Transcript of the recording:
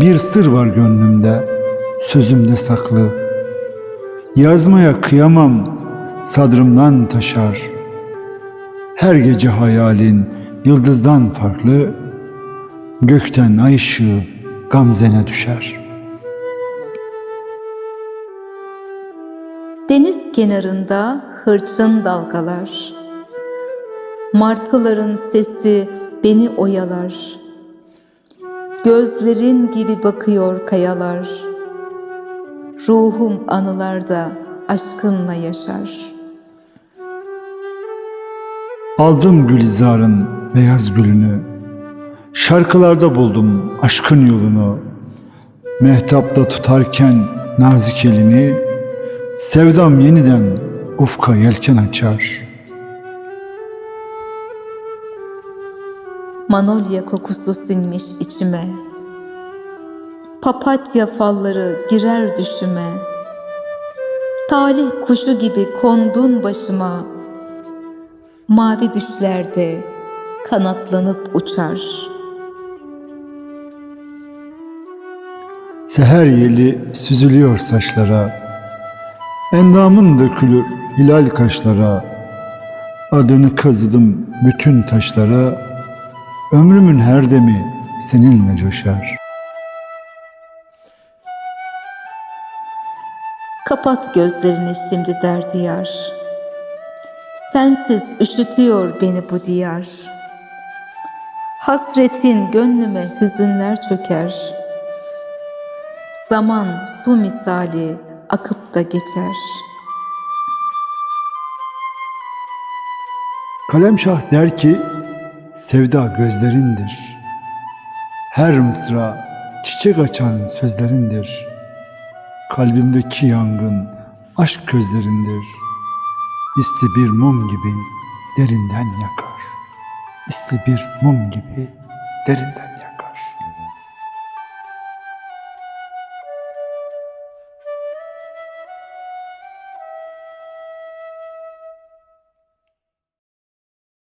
Bir sır var gönlümde, sözümde saklı. Yazmaya kıyamam, sadrımdan taşar. Her gece hayalin yıldızdan farklı, gökten ay ışığı gamzene düşer. Deniz kenarında hırçın dalgalar. Martıların sesi beni oyalar. Gözlerin gibi bakıyor kayalar. Ruhum anılarda aşkınla yaşar. Aldım Gülizar'ın beyaz gülünü, şarkılarda buldum aşkın yolunu. Mehtapta tutarken nazik elini, sevdam yeniden ufka yelken açar. Manolya kokusu sinmiş içime. Papatya falları girer düşüme. Talih kuşu gibi kondun başıma. Mavi düşlerde kanatlanıp uçar. Seher yeli süzülüyor saçlara, endamın dökülür hilal kaşlara. Adını kazıdım bütün taşlara, ömrümün her demi seninle coşar. Kapat gözlerini şimdi der diyar. Sensiz üşütüyor beni bu diyar. Hasretin gönlüme hüzünler çöker. Zaman su misali akıp da geçer. Kalemşah der ki, sevda gözlerindir. Her mısra çiçek açan sözlerindir. Kalbimdeki yangın aşk gözlerindir. İsli bir mum gibi derinden yakar. İsli bir mum gibi derinden